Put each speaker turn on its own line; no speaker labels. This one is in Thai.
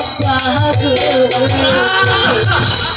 ಅಪ್ಪ